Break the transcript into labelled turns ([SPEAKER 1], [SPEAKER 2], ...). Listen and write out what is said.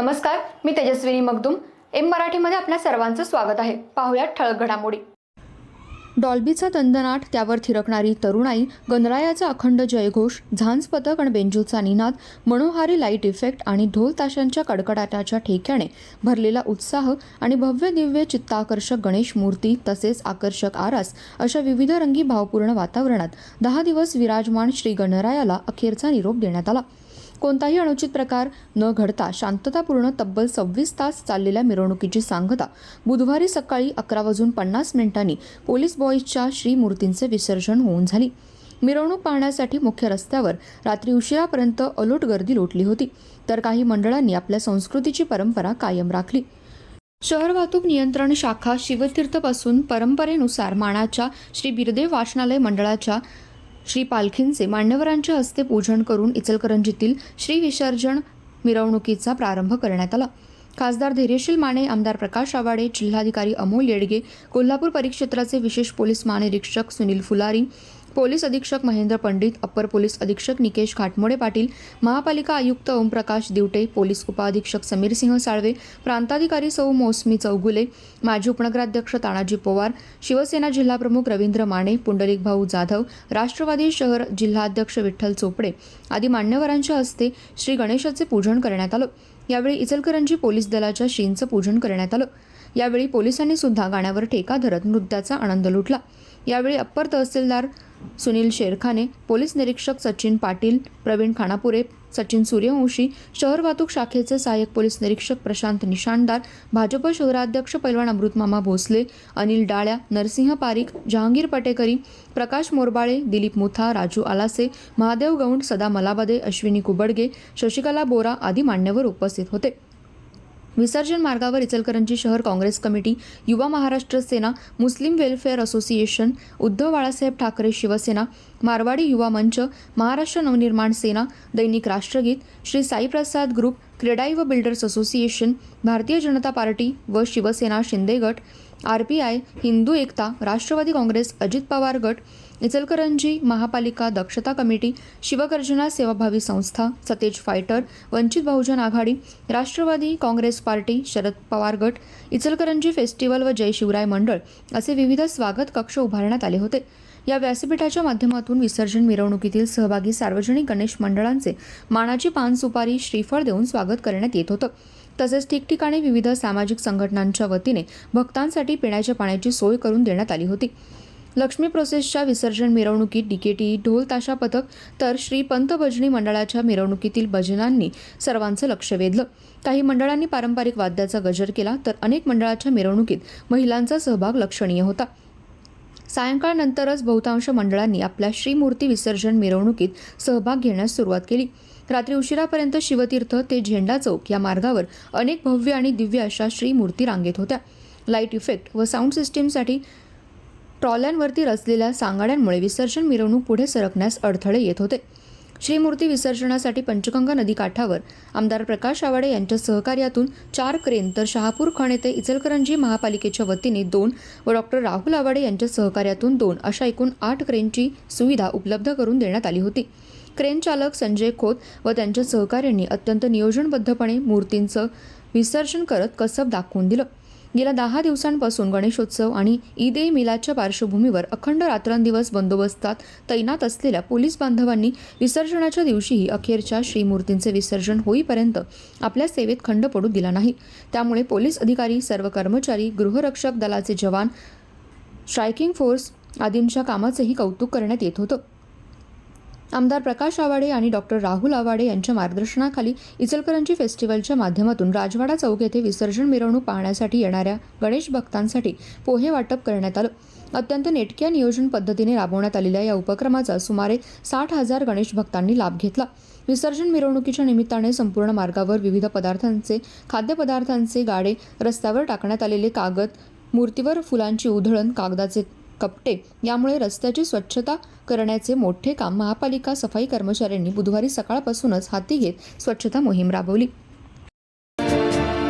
[SPEAKER 1] नमस्कार मी तेजस्विनी मगदुम. एम मराठीमध्ये आपल्या सर्वांचं स्वागत आहे. पाहुयात ठळक घडामोडी. डॉल्बीचा दंदनाट त्यावर थिरकणारी तरुणाई गणरायाचा अखंड जयघोष झांज पथक आणि बेंजूचा निनाद मनोहारी लाइट इफेक्ट आणि ढोल ताशांच्या कडकडाटाच्या ठेक्याने भरलेला उत्साह आणि भव्य दिव्य चित्ताकर्षक गणेश मूर्ती तसेच आकर्षक आरास अशा विविध रंगी भावपूर्ण वातावरणात दहा दिवस विराजमान श्री गणरायाला अखेरचा निरोप देण्यात आला. कोणताही अनुचित प्रकार न घडता शांततापूर्ण तब्बल सव्वीस तास चाललेल्या मिरवणुकीची सांगता बुधवारी सकाळी अकरा वाजून पन्नास मिनिटांनी पोलीस बॉईजच्या श्रीमूर्तींचे विसर्जन होऊन झाली. मिरवणूक पाहण्यासाठी मुख्य रस्त्यावर रात्री उशिरापर्यंत अलोट गर्दी लोटली होती तर काही मंडळांनी आपल्या संस्कृतीची परंपरा कायम राखली. शहर वाहतूक नियंत्रण शाखा शिवतीर्थपासून परंपरेनुसार मानाच्या श्री बिरदेव वाचनालय मंडळाच्या श्री पालखींचे मान्यवरांच्या हस्ते पूजन करून इचलकरंजीतील श्री विसर्जन मिरवणुकीचा प्रारंभ करण्यात आला. खासदार धैर्यशील माने आमदार प्रकाश आवाडे जिल्हाधिकारी अमोल येडगे कोल्हापूर परिक्षेत्राचे विशेष पोलीस महानिरीक्षक सुनील फुलारी पोलीस अधीक्षक महेंद्र पंडित अप्पर पोलीस अधीक्षक निकेश घाटमोडे पाटील महापालिका आयुक्त ओमप्रकाश दिवटे पोलीस उपअधीक्षक समीर सिंह साळवे प्रांताधिकारी सौ मोसमी चौगुले माजी उपनगराध्यक्ष तानाजी पवार शिवसेना जिल्हाप्रमुख रवींद्र माने पुंडलिक भाऊ जाधव राष्ट्रवादी शहर जिल्हाध्यक्ष विठ्ठल चोपडे आदी मान्यवरांच्या हस्ते श्री गणेशाचे पूजन करण्यात आलं. यावेळी इचलकरंजी पोलीस दलाच्या श्रींचं पूजन करण्यात आलं. यावेळी पोलिसांनी सुद्धा गाण्यावर ठेका धरत नृत्याचा आनंद लुटला. यावेळी अप्पर तहसीलदार सुनील शेरखाने पोलीस निरीक्षक सचिन पाटील प्रवीण खानापुरे सचिन सूर्यवंशी शहर वाहतूक शाखेचे सहाय्यक पोलीस निरीक्षक प्रशांत निशाणदार भाजप शहराध्यक्ष पैलवान अमृतमामा भोसले अनिल डाळ्या नरसिंह पारिक जहांगीर पटेकरी प्रकाश मोरबाळे दिलीप मुथा राजू आलासे महादेव गौंड सदा मलाबदे अश्विनी कुबडगे शशिकला बोरा आदी मान्यवर उपस्थित होते. विसर्जन मार्गावर इचलकरंजी शहर Congress committee Yuva Maharashtra Sena Muslim welfare association Uddhav Balasaheb Thackeray Shiv Sena Marwadi Yuva Manch Maharashtra Navnirman सेना दैनिक राष्ट्रगीत श्री साईप्रसाद ग्रुप क्रेडाई व builders association Bharatiya Janata party व शिवसेना शिंदे गट R P I Hindu Ekta Rashtrawadi Congress Ajit Pawar गट इचलकरंजी महापालिका दक्षता कमिटी शिवगर्जना सेवाभावी संस्था Satej fighter Vanchit Bahujan Aghadi Rashtrawadi Congress party Sharad Pawar गट इचलकरंजी फेस्टिवल व जय शिवराय मंडळ असे विविध स्वागत कक्ष उभारण्यात आले होते. या व्यासपीठाच्या माध्यमातून विसर्जन मिरवणुकीतील सहभागी सार्वजनिक गणेश मंडळांचे मानाची पान सुपारी श्रीफळ देऊन स्वागत करण्यात येत होतं. तसेच ठिकठिकाणी विविध सामाजिक संघटनांच्या वतीने भक्तांसाठी पिण्याच्या पाण्याची सोय करून देण्यात आली होती. लक्ष्मी प्रोसेसच्या विसर्जन मिरवणुकीत डीकेटी ढोल ताशा पथक तर श्री पंत भजनी मंडळाच्या मिरवणुकीतील भजनांनी सर्वांचं लक्ष वेधलं. काही मंडळांनी पारंपरिक वाद्याचा गजर केला तर अनेक मंडळाच्या मिरवणुकीत महिलांचा सहभाग लक्षणीय होता. सायंकाळनंतरच बहुतांश मंडळांनी आपल्या श्रीमूर्ती विसर्जन मिरवणुकीत सहभाग घेण्यास सुरुवात केली. रात्री उशिरापर्यंत शिवतीर्थ ते झेंडा चौक या मार्गावर अनेक भव्य आणि दिव्य अशा श्रीमूर्ती रांगेत होत्या. लाइट इफेक्ट व साऊंड सिस्टीमसाठी ट्रॉल्यांवरती रचलेल्या सांगाड्यांमुळे विसर्जन मिरवणूक पुढे सरकण्यास अडथळे येत होते. श्रीमूर्ती विसर्जनासाठी पंचगंगा नदी काठावर आमदार प्रकाश आवाडे यांच्या सहकार्यातून चार क्रेन तर शहापूर खण येथे इचलकरंजी महापालिकेच्या वतीने दोन व डॉक्टर राहुल आवाडे यांच्या सहकार्यातून दोन अशा एकूण आठ क्रेनची सुविधा उपलब्ध करून देण्यात आली होती. क्रेन चालक संजय खोत व त्यांच्या सहकाऱ्यांनी अत्यंत नियोजनबद्धपणे मूर्तींचं विसर्जन करत कसब दाखवून दिलं. गेल्या दहा दिवसांपासून गणेशोत्सव आणि ईद ए मिलादच्या पार्श्वभूमीवर अखंड रात्रंदिवस बंदोबस्तात तैनात असलेल्या पोलीस बांधवांनी विसर्जनाच्या दिवशीही अखेरच्या श्रीमूर्तींचे विसर्जन होईपर्यंत आपल्या सेवेत खंड पडू दिला नाही. त्यामुळे पोलीस अधिकारी सर्व कर्मचारी गृहरक्षक दलाचे जवान स्ट्रायकिंग फोर्स आदींच्या कामाचेही कौतुक करण्यात येत होतं. आमदार प्रकाश आवाडे आणि डॉक्टर राहुल आवाडे यांच्या मार्गदर्शनाखाली इचलकरंजी फेस्टिवलच्या माध्यमातून राजवाडा चौक येथे विसर्जन मिरवणूक पाहण्यासाठी येणाऱ्या गणेश भक्तांसाठी पोहे वाटप करण्यात आलं. अत्यंत नेटक्या नियोजन पद्धतीने राबवण्यात आलेल्या या उपक्रमाचा सुमारे साठ हजार गणेश भक्तांनी लाभ घेतला. विसर्जन मिरवणुकीच्या निमित्ताने संपूर्ण मार्गावर विविध पदार्थांचे खाद्यपदार्थांचे गाडे रस्त्यावर टाकण्यात आलेले कागद मूर्तीवर फुलांची उधळण कागदाचे कपटे. यामुळे रस्त्याची स्वच्छता करण्याचे मोठे काम महापालिका सफाई कर्मचाऱ्यांनी बुधवारी सकाळपासूनच हाती घेत स्वच्छता मोहीम राबवली.